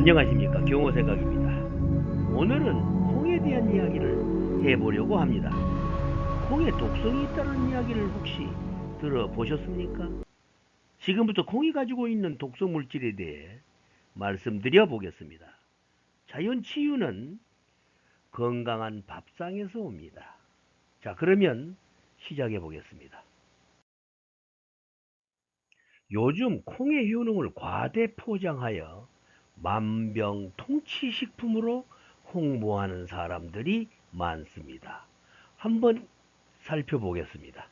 안녕하십니까 경호생각입니다. 오늘은 콩에 대한 이야기를 해보려고 합니다. 콩에 독성이 있다는 이야기를 혹시 들어보셨습니까? 지금부터 콩이 가지고 있는 독성 물질에 대해 말씀드려 보겠습니다. 자연 치유는 건강한 밥상에서 옵니다. 자, 그러면 시작해 보겠습니다. 요즘 콩의 효능을 과대 포장하여 만병통치식품으로 홍보하는 사람들이 많습니다. 한번 살펴보겠습니다.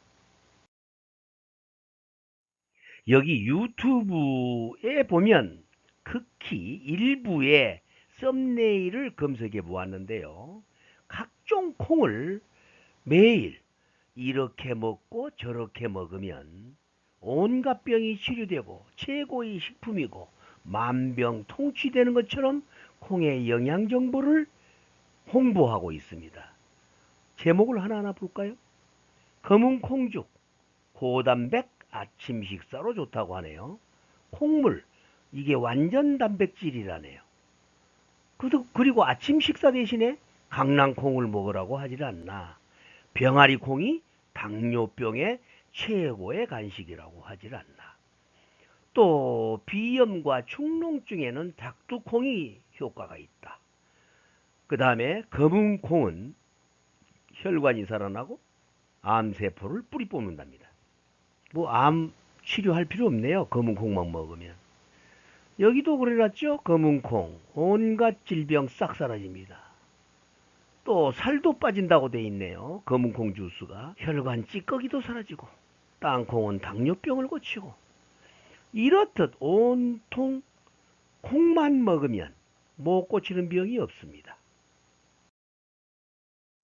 여기 유튜브에 보면 극히 일부의 썸네일을 검색해 보았는데요. 각종 콩을 매일 이렇게 먹고 저렇게 먹으면 온갖 병이 치료되고 최고의 식품이고 만병통치되는 것처럼 콩의 영양 정보를 홍보하고 있습니다. 제목을 하나하나 볼까요? 검은 콩죽, 고단백 아침 식사로 좋다고 하네요. 콩물, 이게 완전 단백질이라네요. 그리고 아침 식사 대신에 강낭콩을 먹으라고 하질 않나. 병아리 콩이 당뇨병의 최고의 간식이라고 하질 않나. 또 비염과 축농증에는 닭두콩이 효과가 있다. 그 다음에 검은 콩은 혈관이 살아나고 암세포를 뿌리 뽑는답니다. 뭐 암 치료할 필요 없네요. 검은 콩만 먹으면. 여기도 그래놨죠. 검은 콩. 온갖 질병 싹 사라집니다. 또 살도 빠진다고 돼 있네요. 검은 콩 주스가. 혈관 찌꺼기도 사라지고 땅콩은 당뇨병을 고치고 이렇듯 온통 콩만 먹으면 못 고치는 병이 없습니다.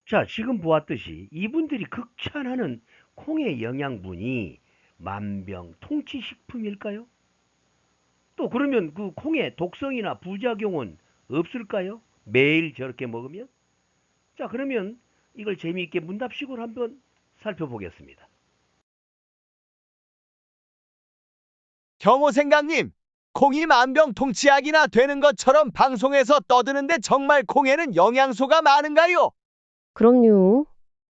자, 지금 보았듯이 이분들이 극찬하는 콩의 영양분이 만병통치식품일까요? 또 그러면 그 콩의 독성이나 부작용은 없을까요? 매일 저렇게 먹으면? 자, 그러면 이걸 재미있게 문답식으로 한번 살펴보겠습니다. 경호생강님, 콩이 만병통치약이나 되는 것처럼 방송에서 떠드는데 정말 콩에는 영양소가 많은가요? 그럼요.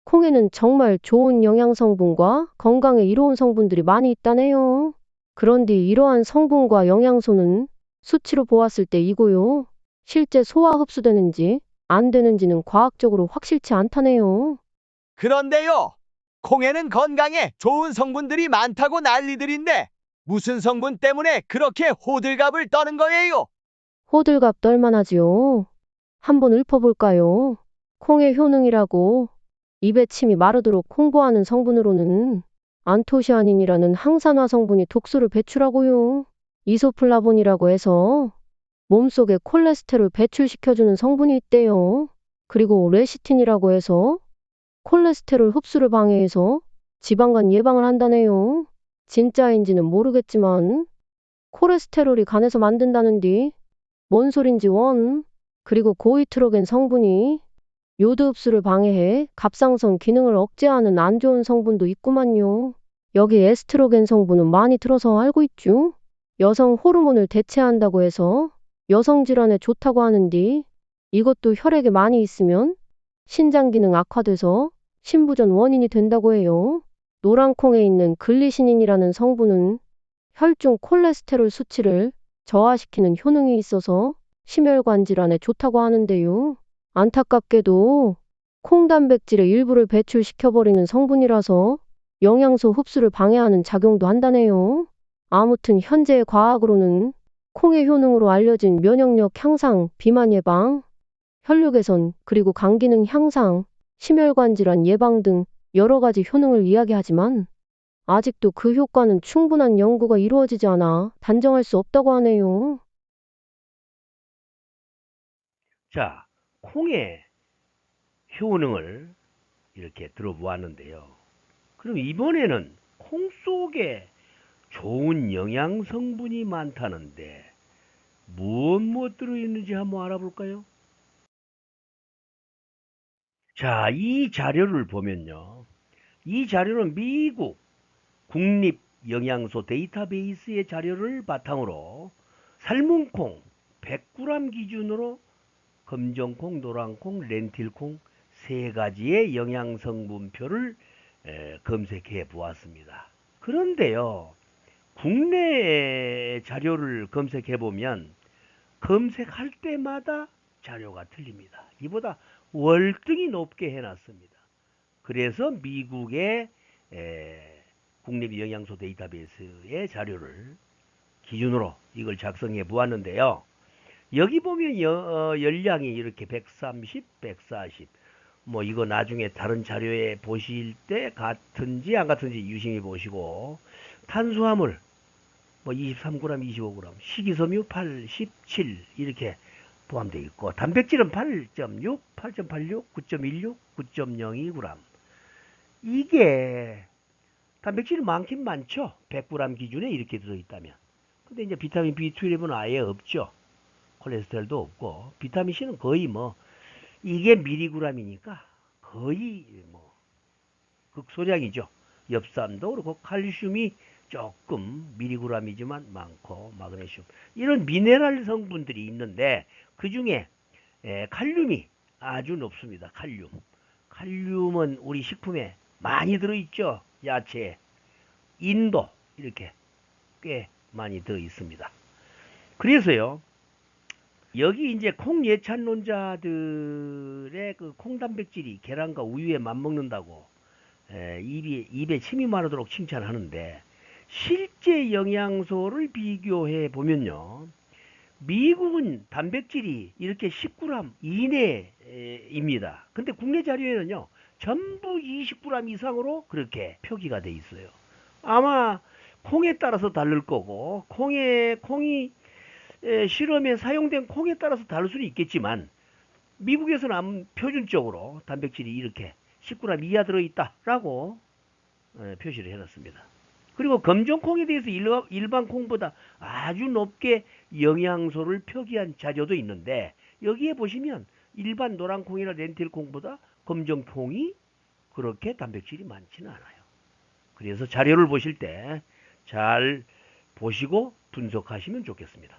콩에는 정말 좋은 영양 성분과 건강에 이로운 성분들이 많이 있다네요. 그런데 이러한 성분과 영양소는 수치로 보았을 때 이고요. 실제 소화 흡수되는지 안 되는지는 과학적으로 확실치 않다네요. 그런데요, 콩에는 건강에 좋은 성분들이 많다고 난리들인데 무슨 성분 때문에 그렇게 호들갑을 떠는 거예요? 호들갑 떨만하지요. 한번 읊어볼까요? 콩의 효능이라고 입에 침이 마르도록 홍보하는 성분으로는 안토시아닌이라는 항산화 성분이 독소를 배출하고요. 이소플라본이라고 해서 몸속에 콜레스테롤 배출시켜주는 성분이 있대요. 그리고 레시틴이라고 해서 콜레스테롤 흡수를 방해해서 지방간 예방을 한다네요. 진짜인지는 모르겠지만 콜레스테롤이 간에서 만든다는디 뭔 소린지 원. 그리고 고이트로겐 성분이 요드 흡수를 방해해 갑상선 기능을 억제하는 안 좋은 성분도 있구만요. 여기 에스트로겐 성분은 많이 들어서 알고 있죠. 여성 호르몬을 대체한다고 해서 여성 질환에 좋다고 하는데 이것도 혈액에 많이 있으면 신장 기능 악화돼서 신부전 원인이 된다고 해요. 노란콩에 있는 글리시닌이라는 성분은 혈중 콜레스테롤 수치를 저하시키는 효능이 있어서 심혈관 질환에 좋다고 하는데요. 안타깝게도 콩 단백질의 일부를 배출시켜버리는 성분이라서 영양소 흡수를 방해하는 작용도 한다네요. 아무튼 현재의 과학으로는 콩의 효능으로 알려진 면역력 향상, 비만 예방, 혈류 개선, 그리고 간 기능 향상, 심혈관 질환 예방 등 여러 가지 효능을 이야기하지만 아직도 그 효과는 충분한 연구가 이루어지지 않아 단정할 수 없다고 하네요. 자, 콩의 효능을 이렇게 들어보았는데요. 그럼 이번에는 콩 속에 좋은 영양 성분이 많다는데 무엇 무엇 들어있는지 한번 알아볼까요? 자, 이 자료를 보면요. 이 자료는 미국 국립 영양소 데이터베이스의 자료를 바탕으로 삶은 콩, 100g 기준으로 검정콩, 노란콩, 렌틸콩 세 가지의 영양 성분표를 에, 검색해 보았습니다. 그런데요, 국내 자료를 검색해 보면 검색할 때마다 자료가 틀립니다. 이보다 월등히 높게 해놨습니다. 그래서 미국의 에, 국립 영양소 데이터베이스의 자료를 기준으로 이걸 작성해 보았는데요. 여기 보면 여- 어, 열량이 이렇게 130, 140. 뭐 이거 나중에 다른 자료에 보실 때 같은지 안 같은지 유심히 보시고 탄수화물 뭐 23g, 25g, 식이섬유 87 이렇게 포함되어 있고 단백질은 8.6, 8.86, 9.16, 9.02g. 이게 단백질이 많긴 많죠. 100g 기준에 이렇게 들어있다면. 근데 이제 비타민 B12는 아예 없죠. 콜레스테롤도 없고 비타민 C는 거의 뭐 이게 미리그램이니까 거의 뭐 극소량이죠. 엽산도 그렇고 칼슘이 조금 미리그램이지만 많고 마그네슘 이런 미네랄 성분들이 있는데 그 중에 칼륨이 아주 높습니다. 칼륨. 칼륨은 우리 식품에 많이 들어있죠. 야채, 인도 이렇게 꽤 많이 들어 있습니다. 그래서요. 여기 이제 콩 예찬론자들의 그 콩 단백질이 계란과 우유에 맞먹는다고 에, 입에 입에 침이 마르도록 칭찬하는데 실제 영양소를 비교해 보면요. 미국은 단백질이 이렇게 10g 이내입니다. 근데 국내 자료에는요. 전부 20g 이상으로 그렇게 표기가 돼 있어요. 아마 콩에 따라서 다를 거고 콩에 콩이 에, 실험에 사용된 콩에 따라서 다를 수는 있겠지만 미국에서는 표준적으로 단백질이 이렇게 10g 이하 들어있다라고 에, 표시를 해놨습니다. 그리고 검정콩에 대해서 일반, 콩보다 아주 높게 영양소를 표기한 자료도 있는데 여기에 보시면 일반 노란콩이나 렌틸콩보다 검정콩이 그렇게 단백질이 많지는 않아요. 그래서 자료를 보실 때 잘 보시고 분석하시면 좋겠습니다.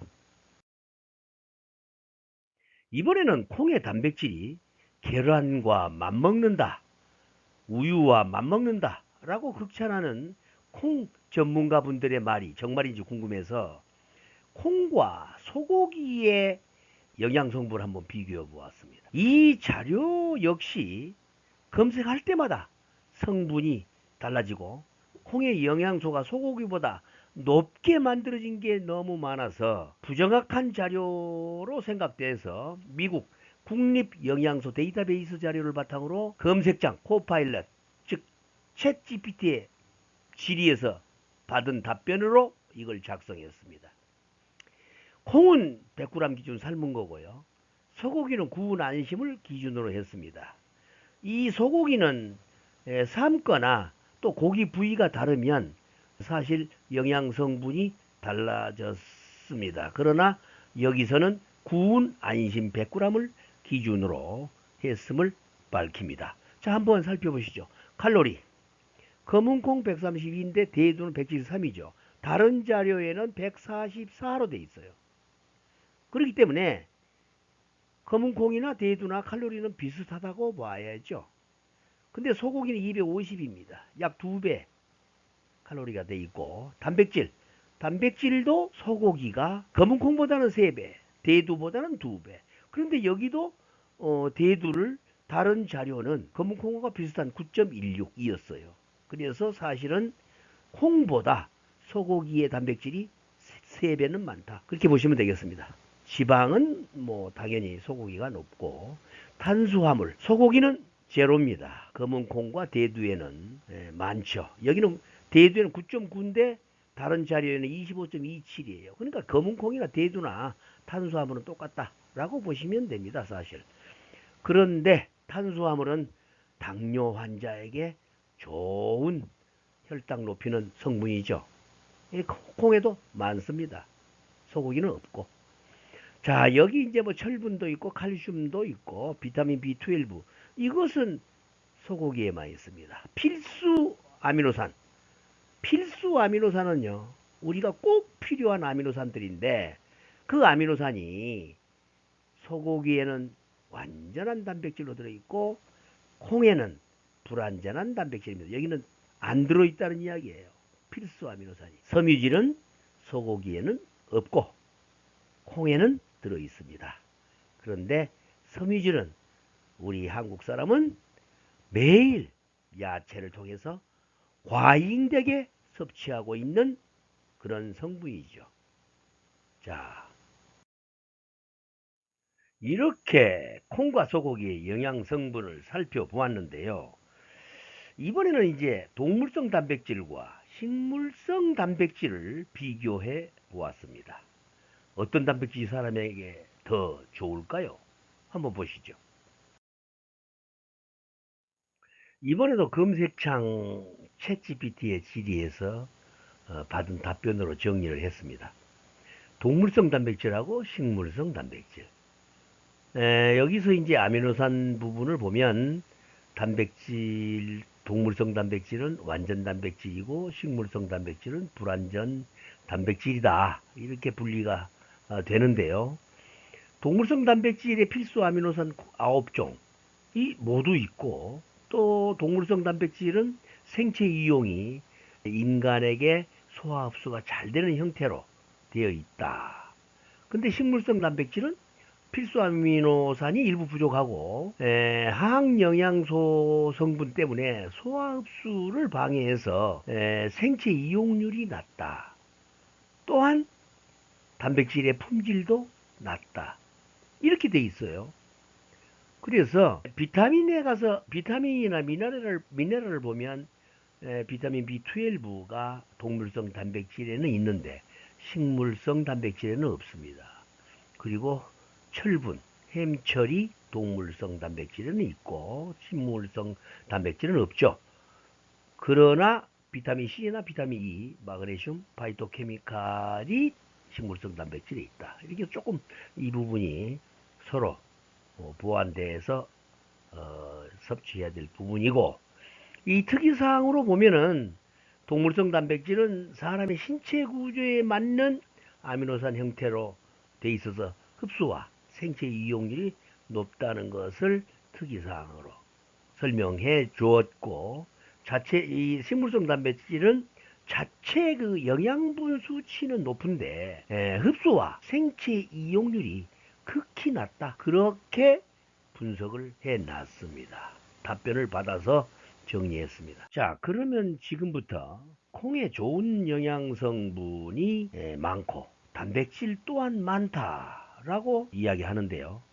이번에는 콩의 단백질이 계란과 맞먹는다, 우유와 맞먹는다 라고 극찬하는 콩 전문가분들의 말이 정말인지 궁금해서 콩과 소고기의 영양 성분을 한번 비교해 보았습니다. 이 자료 역시 검색할 때마다 성분이 달라지고 콩의 영양소가 소고기보다 높게 만들어진 게 너무 많아서 부정확한 자료로 생각돼서 미국 국립영양소 데이터베이스 자료를 바탕으로 검색장 코파일럿 즉 챗GPT의 질의에서 받은 답변으로 이걸 작성했습니다. 콩은 100g 기준 삶은 거고요. 소고기는 구운 안심을 기준으로 했습니다. 이 소고기는 에, 삶거나 또 고기 부위가 다르면 사실 영양 성분이 달라졌습니다. 그러나 여기서는 구운 안심 100g을 기준으로 했음을 밝힙니다. 자, 한번 살펴보시죠. 칼로리. 검은콩 132인데 대두는 173이죠. 다른 자료에는 144로 돼 있어요. 그렇기 때문에 검은콩이나 대두나 칼로리는 비슷하다고 봐야죠. 근데 소고기는 250입니다. 약 2배 칼로리가 돼 있고 단백질 단백질도 소고기가 검은콩보다는 3배 대두보다는 2배 그런데 여기도 어, 대두를 다른 자료는 검은콩과 비슷한 9.16이었어요. 그래서 사실은 콩보다 소고기의 단백질이 3배는 많다. 그렇게 보시면 되겠습니다. 지방은 뭐 당연히 소고기가 높고 탄수화물 소고기는 제로입니다. 검은콩과 대두에는 예, 많죠. 여기는 대두에는 9.9인데 다른 자료에는 25.27이에요. 그러니까 검은콩이나 대두나 탄수화물은 똑같다라고 보시면 됩니다. 사실. 그런데 탄수화물은 당뇨 환자에게 좋은 혈당 높이는 성분이죠. 이 콩에도 많습니다. 소고기는 없고. 자, 여기 이제 뭐 철분도 있고 칼슘도 있고 비타민 B12 이것은 소고기에만 있습니다. 필수 아미노산. 필수 아미노산은요. 우리가 꼭 필요한 아미노산들인데 그 아미노산이 소고기에는 완전한 단백질로 들어있고 콩에는 불완전한 단백질입니다. 여기는 안 들어있다는 이야기예요. 필수 아미노산이. 섬유질은 소고기에는 없고 콩에는 들어있습니다. 그런데 섬유질은 우리 한국 사람은 매일 야채를 통해서 과잉되게 섭취하고 있는 그런 성분이죠. 자, 이렇게 콩과 소고기의 영양 성분을 살펴보았는데요. 이번에는 이제 동물성 단백질과 식물성 단백질을 비교해 보았습니다. 어떤 단백질이 사람에게 더 좋을까요? 한번 보시죠. 이번에도 검색창 챗GPT의 질의에서 어, 받은 답변으로 정리를 했습니다. 동물성 단백질하고 식물성 단백질. 에, 여기서 이제 아미노산 부분을 보면 단백질, 동물성 단백질은 완전 단백질이고 식물성 단백질은 불완전 단백질이다. 이렇게 분리가 어, 되는데요. 동물성 단백질의 필수 아미노산 9종이 모두 있고 또 동물성 단백질은 생체 이용이 인간에게 소화 흡수가 잘 되는 형태로 되어 있다. 근데 식물성 단백질은 필수 아미노산이 일부 부족하고 에, 하학 영양소 성분 때문에 소화 흡수를 방해해서 에, 생체 이용률이 낮다. 또한 단백질의 품질도 낮다. 이렇게 돼 있어요. 그래서 비타민에 가서 비타민이나 미네랄을 미네랄을 보면 에, 비타민 B12가 동물성 단백질에는 있는데 식물성 단백질에는 없습니다. 그리고 철분, 햄철이 동물성 단백질에는 있고 식물성 단백질은 없죠. 그러나 비타민 C나 비타민 E, 마그네슘, 파이토케미칼이 식물성 단백질에 있다. 이렇게 조금 이 부분이 서로 어, 보완돼서 어, 섭취해야 될 부분이고 이 특이사항으로 보면은 동물성 단백질은 사람의 신체 구조에 맞는 아미노산 형태로 돼 있어서 흡수와 생체 이용률이 높다는 것을 특이사항으로 설명해 주었고 자체 이 식물성 단백질은 자체 그 영양분 수치는 높은데 에, 흡수와 생체 이용률이 극히 낮다. 그렇게 분석을 해 놨습니다. 답변을 받아서 정리했습니다. 자, 그러면 지금부터 콩에 좋은 영양 성분이 에, 많고 단백질 또한 많다 라고 이야기하는데요.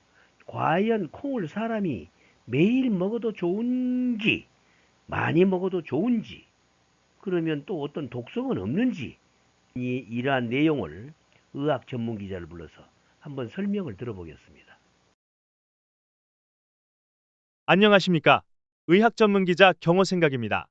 과연 콩을 사람이 매일 먹어도 좋은지, 많이 먹어도 좋은지, 그러면 또 어떤 독성은 없는지, 이, 이러한 내용을 의학 전문 기자를 불러서 한번 설명을 들어보겠습니다. 안녕하십니까. 의학 전문 기자 경호생각입니다.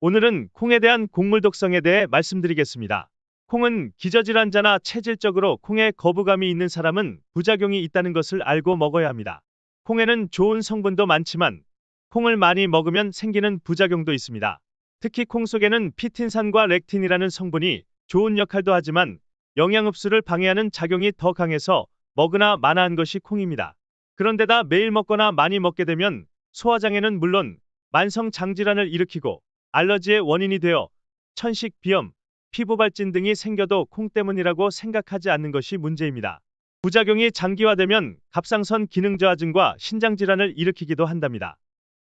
오늘은 콩에 대한 곡물 독성에 대해 말씀드리겠습니다. 콩은 기저질환자나 체질적으로 콩에 거부감이 있는 사람은 부작용이 있다는 것을 알고 먹어야 합니다. 콩에는 좋은 성분도 많지만 콩을 많이 먹으면 생기는 부작용도 있습니다. 특히 콩 속에는 피틴산과 렉틴이라는 성분이 좋은 역할도 하지만 영양 흡수를 방해하는 작용이 더 강해서 먹으나 마나한 것이 콩입니다. 그런데다 매일 먹거나 많이 먹게 되면 소화장애는 물론 만성 장질환을 일으키고 알러지의 원인이 되어 천식, 비염, 피부 발진 등이 생겨도 콩 때문이라고 생각하지 않는 것이 문제입니다. 부작용이 장기화되면 갑상선 기능 저하증과 신장 질환을 일으키기도 한답니다.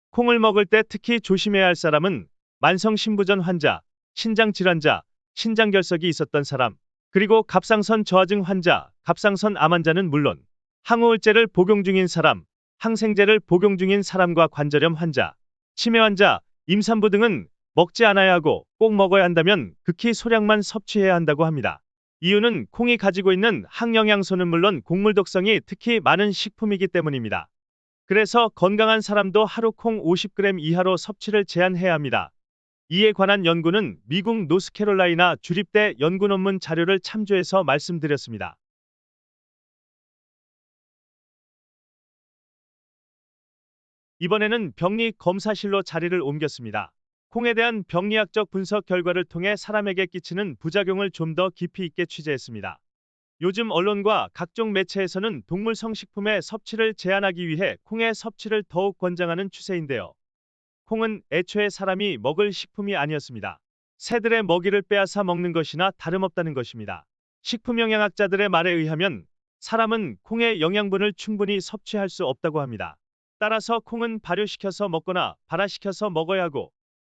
콩을 먹을 때 특히 조심해야 할 사람은 만성 신부전 환자, 신장 질환자, 신장 결석이 있었던 사람, 그리고 갑상선 저하증 환자, 갑상선 암 환자는 물론 항우울제를 복용 중인 사람, 항생제를 복용 중인 사람과 관절염 환자, 치매 환자, 임산부 등은 먹지 않아야 하고 꼭 먹어야 한다면 극히 소량만 섭취해야 한다고 합니다. 이유는 콩이 가지고 있는 항영양소는 물론 곡물 독성이 특히 많은 식품이기 때문입니다. 그래서 건강한 사람도 하루 콩 50g 이하로 섭취를 제한해야 합니다. 이에 관한 연구는 미국 노스캐롤라이나 주립대 연구 논문 자료를 참조해서 말씀드렸습니다. 이번에는 병리 검사실로 자리를 옮겼습니다. 콩에 대한 병리학적 분석 결과를 통해 사람에게 끼치는 부작용을 좀 더 깊이 있게 취재했습니다. 요즘 언론과 각종 매체에서는 동물 성식품의 섭취를 제한하기 위해 콩의 섭취를 더욱 권장하는 추세인데요. 콩은 애초에 사람이 먹을 식품이 아니었습니다. 새들의 먹이를 빼앗아 먹는 것이나 다름없다는 것입니다. 식품영양학자들의 말에 의하면 사람은 콩의 영양분을 충분히 섭취할 수 없다고 합니다. 따라서 콩은 발효시켜서 먹거나 발화시켜서 먹어야 하고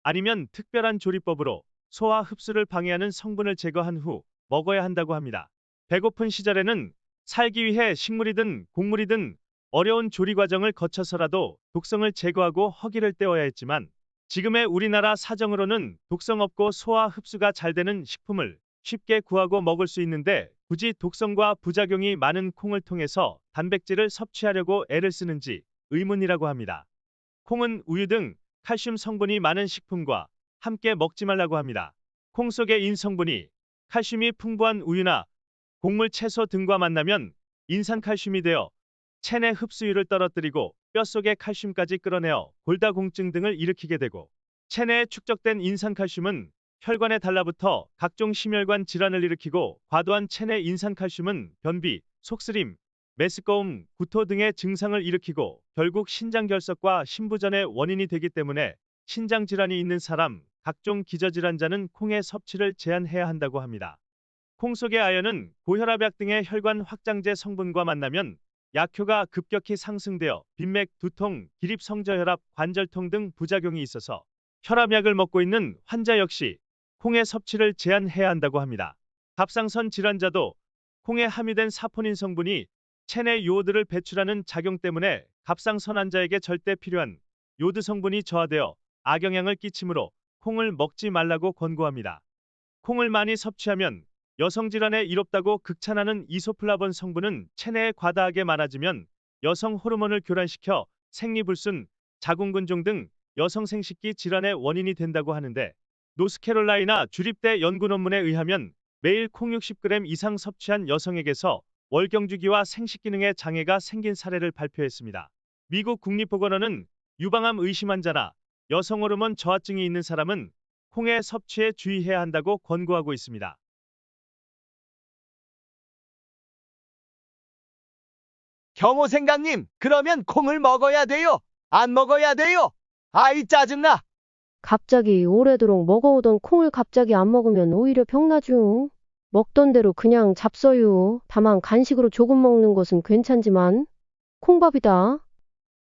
아니면 특별한 조리법으로 소화 흡수를 방해하는 성분을 제거한 후 먹어야 한다고 합니다. 배고픈 시절에는 살기 위해 식물이든 곡물이든 어려운 조리 과정을 거쳐서라도 독성을 제거하고 허기를 떼어야 했지만 지금의 우리나라 사정으로는 독성 없고 소화 흡수가 잘 되는 식품을 쉽게 구하고 먹을 수 있는데 굳이 독성과 부작용이 많은 콩을 통해서 단백질을 섭취하려고 애를 쓰는지 의문이라고 합니다. 콩은 우유 등 칼슘 성분이 많은 식품과 함께 먹지 말라고 합니다. 콩 속의 인 성분이 칼슘이 풍부한 우유나 곡물 채소 등과 만나면 인산칼슘이 되어 체내 흡수율을 떨어뜨리고 뼛속의 칼슘까지 끌어내어 골다공증 등을 일으키게 되고 체내에 축적된 인산칼슘은 혈관에 달라붙어 각종 심혈관 질환을 일으키고 과도한 체내 인산칼슘은 변비, 속쓰림, 메스꺼움, 구토 등의 증상을 일으키고 결국 신장결석과 신부전의 원인이 되기 때문에 신장 질환이 있는 사람, 각종 기저질환자는 콩의 섭취를 제한해야 한다고 합니다. 콩 속의 아연은 고혈압약 등의 혈관 확장제 성분과 만나면 약효가 급격히 상승되어 빈맥, 두통, 기립 성저혈압, 관절통 등 부작용이 있어서 혈압약을 먹고 있는 환자 역시 콩의 섭취를 제한해야 한다고 합니다. 갑상선 질환자도 콩에 함유된 사포닌 성분이 체내 요오드를 배출하는 작용 때문에 갑상선 환자에게 절대 필요한 요드 성분이 저하되어 악영향을 끼치므로 콩을 먹지 말라고 권고합니다. 콩을 많이 섭취하면 여성 질환에 이롭다고 극찬하는 이소플라본 성분은 체내에 과다하게 많아지면 여성 호르몬을 교란시켜 생리불순, 자궁근종 등 여성 생식기 질환의 원인이 된다고 하는데 노스캐롤라이나 주립대 연구 논문에 의하면 매일 콩 60g 이상 섭취한 여성에게서 월경주기와 생식 기능에 장애가 생긴 사례를 발표했습니다. 미국 국립보건원은 유방암 의심 환자나 여성 호르몬 저하증이 있는 사람은 콩의 섭취에 주의해야 한다고 권고하고 있습니다. 경호 생각님, 그러면 콩을 먹어야 돼요? 안 먹어야 돼요? 아이 짜증나. 갑자기 오래도록 먹어오던 콩을 갑자기 안 먹으면 오히려 병나죠. 먹던 대로 그냥 잡숴요. 다만 간식으로 조금 먹는 것은 괜찮지만 콩밥이다.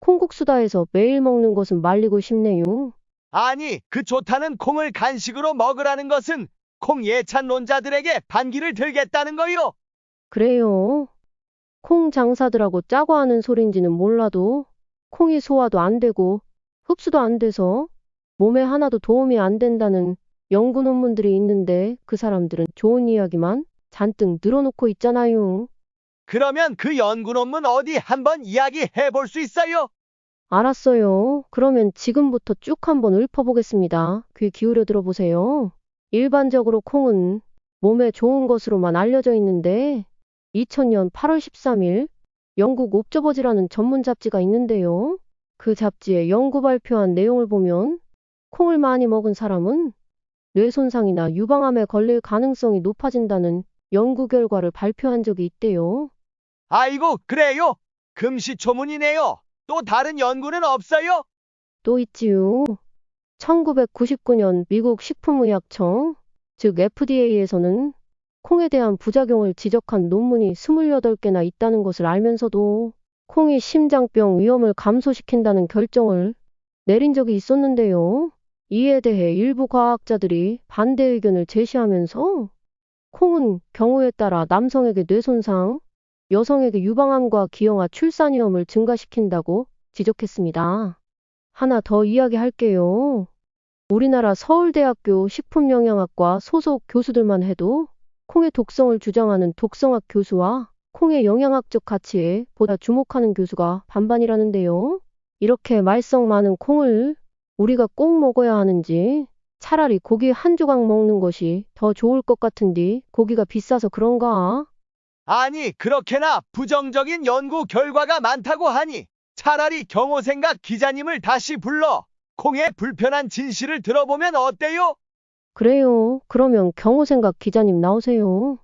콩국수다 해서 매일 먹는 것은 말리고 싶네요. 아니, 그 좋다는 콩을 간식으로 먹으라는 것은 콩 예찬론자들에게 반기를 들겠다는 거요. 그래요. 콩 장사들하고 짜고 하는 소린지는 몰라도 콩이 소화도 안 되고 흡수도 안 돼서 몸에 하나도 도움이 안 된다는 연구 논문들이 있는데 그 사람들은 좋은 이야기만 잔뜩 늘어놓고 있잖아요. 그러면 그 연구 논문 어디 한번 이야기해 볼 수 있어요? 알았어요. 그러면 지금부터 쭉 한번 읊어보겠습니다. 귀 기울여 들어보세요. 일반적으로 콩은 몸에 좋은 것으로만 알려져 있는데 2000년 8월 13일 영국 옵저버지라는 전문 잡지가 있는데요. 그 잡지에 연구 발표한 내용을 보면 콩을 많이 먹은 사람은 뇌 손상이나 유방암에 걸릴 가능성이 높아진다는 연구 결과를 발표한 적이 있대요. 아이고, 그래요? 금시초문이네요. 또 다른 연구는 없어요? 또 있지요. 1999년 미국 식품의약청, 즉 FDA에서는 콩에 대한 부작용을 지적한 논문이 28개나 있다는 것을 알면서도 콩이 심장병 위험을 감소시킨다는 결정을 내린 적이 있었는데요. 이에 대해 일부 과학자들이 반대 의견을 제시하면서 콩은 경우에 따라 남성에게 뇌손상, 여성에게 유방암과 기형아 출산 위험을 증가시킨다고 지적했습니다. 하나 더 이야기할게요. 우리나라 서울대학교 식품영양학과 소속 교수들만 해도 콩의 독성을 주장하는 독성학 교수와 콩의 영양학적 가치에 보다 주목하는 교수가 반반이라는데요. 이렇게 말썽 많은 콩을 우리가 꼭 먹어야 하는지 차라리 고기 한 조각 먹는 것이 더 좋을 것 같은데 고기가 비싸서 그런가? 아니, 그렇게나 부정적인 연구 결과가 많다고 하니 차라리 경호생각 기자님을 다시 불러 콩의 불편한 진실을 들어보면 어때요? 그래요. 그러면 경호생각 기자님 나오세요.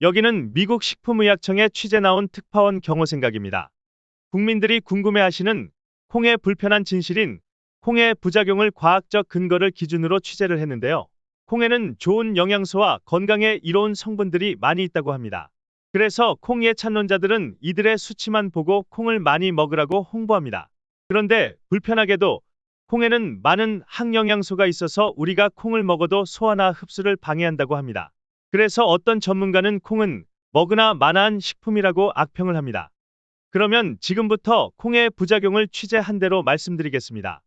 여기는 미국 식품의약청에 취재 나온 특파원 경호 생각입니다. 국민들이 궁금해하시는 콩의 불편한 진실인 콩의 부작용을 과학적 근거를 기준으로 취재를 했는데요. 콩에는 좋은 영양소와 건강에 이로운 성분들이 많이 있다고 합니다. 그래서 콩의 찬론자들은 이들의 수치만 보고 콩을 많이 먹으라고 홍보합니다. 그런데 불편하게도 콩에는 많은 항영양소가 있어서 우리가 콩을 먹어도 소화나 흡수를 방해한다고 합니다. 그래서 어떤 전문가는 콩은 먹으나 마나한 식품이라고 악평을 합니다. 그러면 지금부터 콩의 부작용을 취재한 대로 말씀드리겠습니다.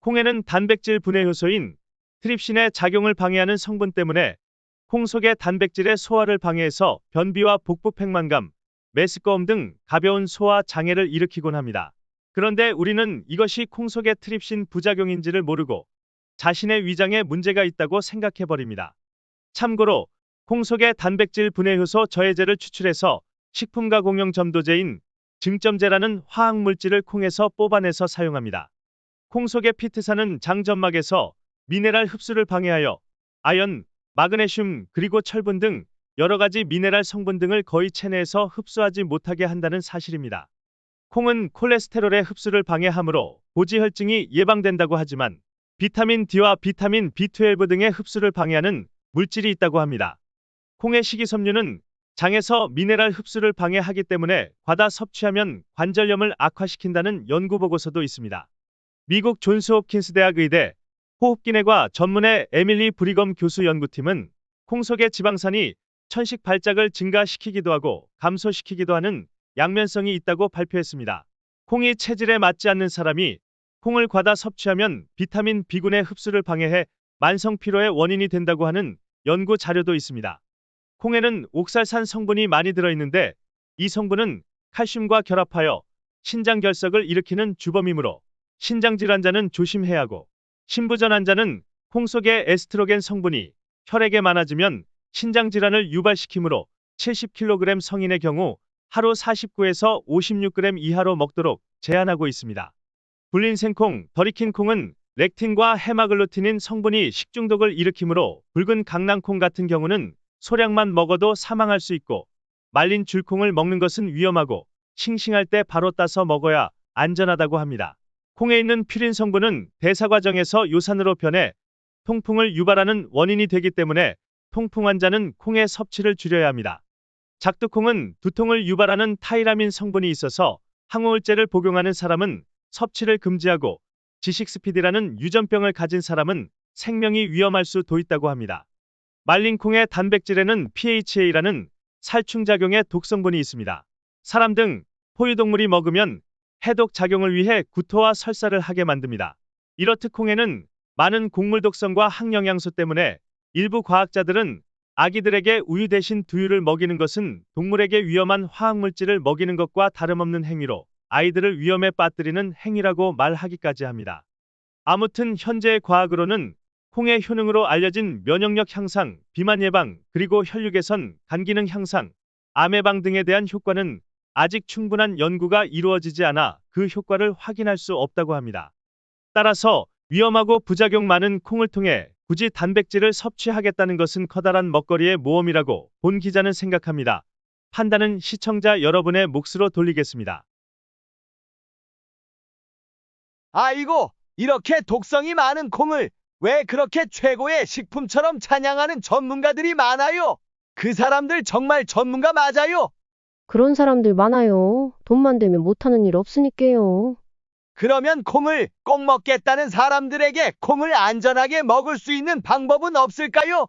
콩에는 단백질 분해 효소인 트립신의 작용을 방해하는 성분 때문에 콩 속의 단백질의 소화를 방해해서 변비와 복부 팽만감, 메스꺼움 등 가벼운 소화 장애를 일으키곤 합니다. 그런데 우리는 이것이 콩 속의 트립신 부작용인지를 모르고 자신의 위장에 문제가 있다고 생각해 버립니다. 참고로 콩 속의 단백질 분해 효소 저해제를 추출해서 식품과 공용 점도제인 증점제라는 화학 물질을 콩에서 뽑아내서 사용합니다. 콩 속의 피트산은 장점막에서 미네랄 흡수를 방해하여 아연, 마그네슘 그리고 철분 등 여러 가지 미네랄 성분 등을 거의 체내에서 흡수하지 못하게 한다는 사실입니다. 콩은 콜레스테롤의 흡수를 방해하므로 고지혈증이 예방된다고 하지만 비타민 D와 비타민 B12 등의 흡수를 방해하는 물질이 있다고 합니다. 콩의 식이섬유는 장에서 미네랄 흡수를 방해하기 때문에 과다 섭취하면 관절염을 악화시킨다는 연구 보고서도 있습니다. 미국 존스 홉킨스 대학 의대 호흡기내과 전문의 에밀리 브리검 교수 연구팀은 콩 속의 지방산이 천식 발작을 증가시키기도 하고 감소시키기도 하는 양면성이 있다고 발표했습니다. 콩이 체질에 맞지 않는 사람이 콩을 과다 섭취하면 비타민 B군의 흡수를 방해해 만성 피로의 원인이 된다고 하는 연구 자료도 있습니다. 콩에는 옥살산 성분이 많이 들어있는데 이 성분은 칼슘과 결합하여 신장 결석을 일으키는 주범이므로 신장 질환자는 조심해야 하고 신부전 환자는 콩 속의 에스트로겐 성분이 혈액에 많아지면 신장 질환을 유발시키므로 70kg 성인의 경우 하루 49에서 56g 이하로 먹도록 제한하고 있습니다. 불린 생콩, 덜 익힌 콩은 렉틴과 헤마글루틴인 성분이 식중독을 일으키므로 붉은 강낭콩 같은 경우는 소량만 먹어도 사망할 수 있고 말린 줄콩을 먹는 것은 위험하고 싱싱할 때 바로 따서 먹어야 안전하다고 합니다. 콩에 있는 퓨린 성분은 대사 과정에서 요산으로 변해 통풍을 유발하는 원인이 되기 때문에 통풍 환자는 콩의 섭취를 줄여야 합니다. 작두콩은 두통을 유발하는 타이라민 성분이 있어서 항우울제를 복용하는 사람은 섭취를 금지하고 지식스피드라는 유전병을 가진 사람은 생명이 위험할 수도 있다고 합니다. 말린 콩의 단백질에는 PHA라는 살충작용의 독성분이 있습니다. 사람 등 포유동물이 먹으면 해독 작용을 위해 구토와 설사를 하게 만듭니다. 이렇듯 콩에는 많은 곡물 독성과 항영양소 때문에 일부 과학자들은 아기들에게 우유 대신 두유를 먹이는 것은 동물에게 위험한 화학물질을 먹이는 것과 다름없는 행위로 아이들을 위험에 빠뜨리는 행위라고 말하기까지 합니다. 아무튼 현재의 과학으로는 콩의 효능으로 알려진 면역력 향상, 비만 예방, 그리고 혈류 개선, 간 기능 향상, 암 예방 등에 대한 효과는 아직 충분한 연구가 이루어지지 않아 그 효과를 확인할 수 없다고 합니다. 따라서 위험하고 부작용 많은 콩을 통해 굳이 단백질을 섭취하겠다는 것은 커다란 먹거리의 모험이라고 본 기자는 생각합니다. 판단은 시청자 여러분의 몫으로 돌리겠습니다. 아이고, 이렇게 독성이 많은 콩을 왜 그렇게 최고의 식품처럼 찬양하는 전문가들이 많아요? 그 사람들 정말 전문가 맞아요? 그런 사람들 많아요. 돈만 되면 못하는 일 없으니까요. 그러면 콩을 꼭 먹겠다는 사람들에게 콩을 안전하게 먹을 수 있는 방법은 없을까요?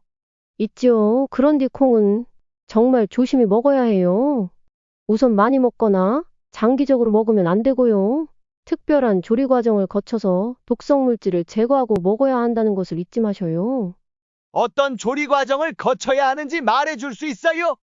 있죠. 그런데 콩은 정말 조심히 먹어야 해요. 우선 많이 먹거나 장기적으로 먹으면 안 되고요. 특별한 조리 과정을 거쳐서 독성 물질을 제거하고 먹어야 한다는 것을 잊지 마셔요. 어떤 조리 과정을 거쳐야 하는지 말해줄 수 있어요?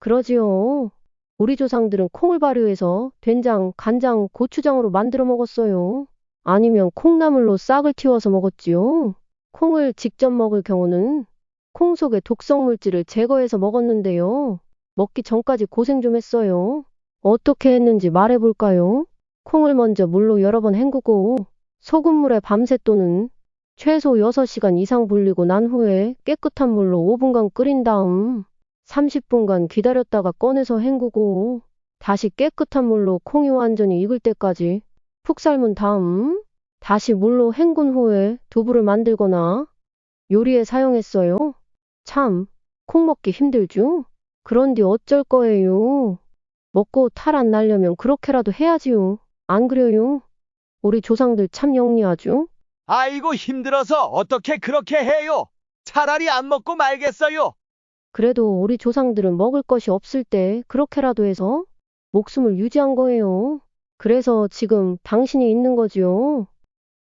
그러지요. 우리 조상들은 콩을 발효해서 된장, 간장, 고추장으로 만들어 먹었어요. 아니면 콩나물로 싹을 틔워서 먹었지요. 콩을 직접 먹을 경우는 콩 속의 독성 물질을 제거해서 먹었는데요. 먹기 전까지 고생 좀 했어요. 어떻게 했는지 말해볼까요? 콩을 먼저 물로 여러 번 헹구고 소금물에 밤새 또는 최소 6시간 이상 불리고 난 후에 깨끗한 물로 5분간 끓인 다음 30분간 기다렸다가 꺼내서 헹구고 다시 깨끗한 물로 콩이 완전히 익을 때까지 푹 삶은 다음 다시 물로 헹군 후에 두부를 만들거나 요리에 사용했어요. 참, 콩 먹기 힘들죠? 그런데 어쩔 거예요. 먹고 탈 안 날려면 그렇게라도 해야지요. 안 그래요? 우리 조상들 참 영리하죠? 아이고 힘들어서 어떻게 그렇게 해요? 차라리 안 먹고 말겠어요. 그래도 우리 조상들은 먹을 것이 없을 때 그렇게라도 해서 목숨을 유지한 거예요. 그래서 지금 당신이 있는 거지요.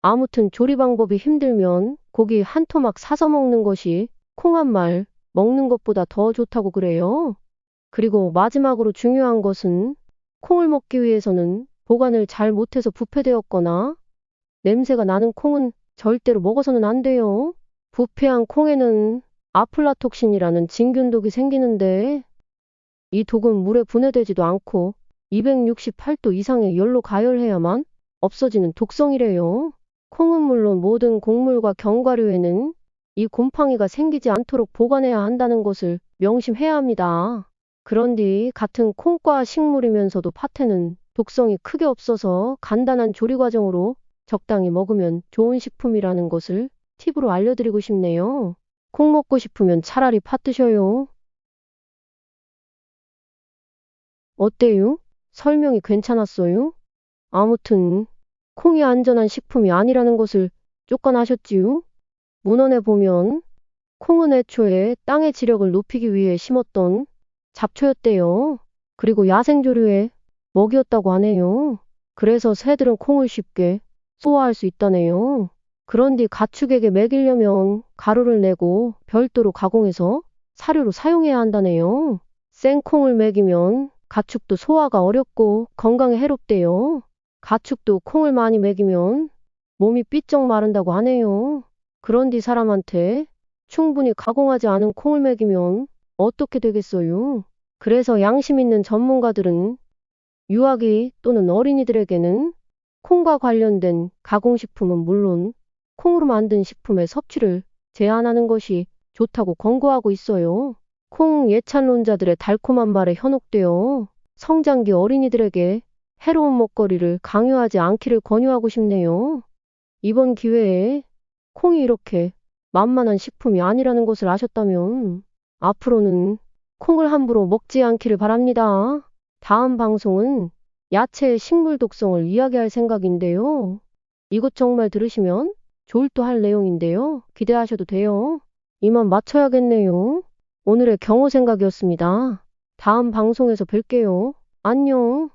아무튼 조리 방법이 힘들면 고기 한 토막 사서 먹는 것이 콩 한 말 먹는 것보다 더 좋다고 그래요. 그리고 마지막으로 중요한 것은 콩을 먹기 위해서는 보관을 잘 못해서 부패되었거나 냄새가 나는 콩은 절대로 먹어서는 안 돼요. 부패한 콩에는 아플라톡신이라는 진균독이 생기는데 이 독은 물에 분해되지도 않고 268도 이상의 열로 가열해야만 없어지는 독성이래요. 콩은 물론 모든 곡물과 견과류에는 이 곰팡이가 생기지 않도록 보관해야 한다는 것을 명심해야 합니다. 그런데 같은 콩과 식물이면서도 팥에는 독성이 크게 없어서 간단한 조리 과정으로 적당히 먹으면 좋은 식품이라는 것을 팁으로 알려드리고 싶네요. 콩 먹고 싶으면 차라리 팥 드셔요. 어때요? 설명이 괜찮았어요? 아무튼 콩이 안전한 식품이 아니라는 것을 쫓겨나셨지요? 문헌에 보면 콩은 애초에 땅의 지력을 높이기 위해 심었던 잡초였대요. 그리고 야생조류의 먹이였다고 하네요. 그래서 새들은 콩을 쉽게 소화할 수 있다네요. 그런데 가축에게 먹이려면 가루를 내고 별도로 가공해서 사료로 사용해야 한다네요. 생콩을 먹이면 가축도 소화가 어렵고 건강에 해롭대요. 가축도 콩을 많이 먹이면 몸이 삐쩍 마른다고 하네요. 그런데 사람한테 충분히 가공하지 않은 콩을 먹이면 어떻게 되겠어요? 그래서 양심 있는 전문가들은 유아기 또는 어린이들에게는 콩과 관련된 가공식품은 물론 콩으로 만든 식품의 섭취를 제한하는 것이 좋다고 권고하고 있어요. 콩 예찬론자들의 달콤한 말에 현혹되어 성장기 어린이들에게 해로운 먹거리를 강요하지 않기를 권유하고 싶네요. 이번 기회에 콩이 이렇게 만만한 식품이 아니라는 것을 아셨다면 앞으로는 콩을 함부로 먹지 않기를 바랍니다. 다음 방송은 야채의 식물 독성을 이야기할 생각인데요. 이것 정말 들으시면 좋을듯할 내용인데요. 기대하셔도 돼요. 이만 마쳐야겠네요. 오늘의 경호 생각이었습니다. 다음 방송에서 뵐게요. 안녕.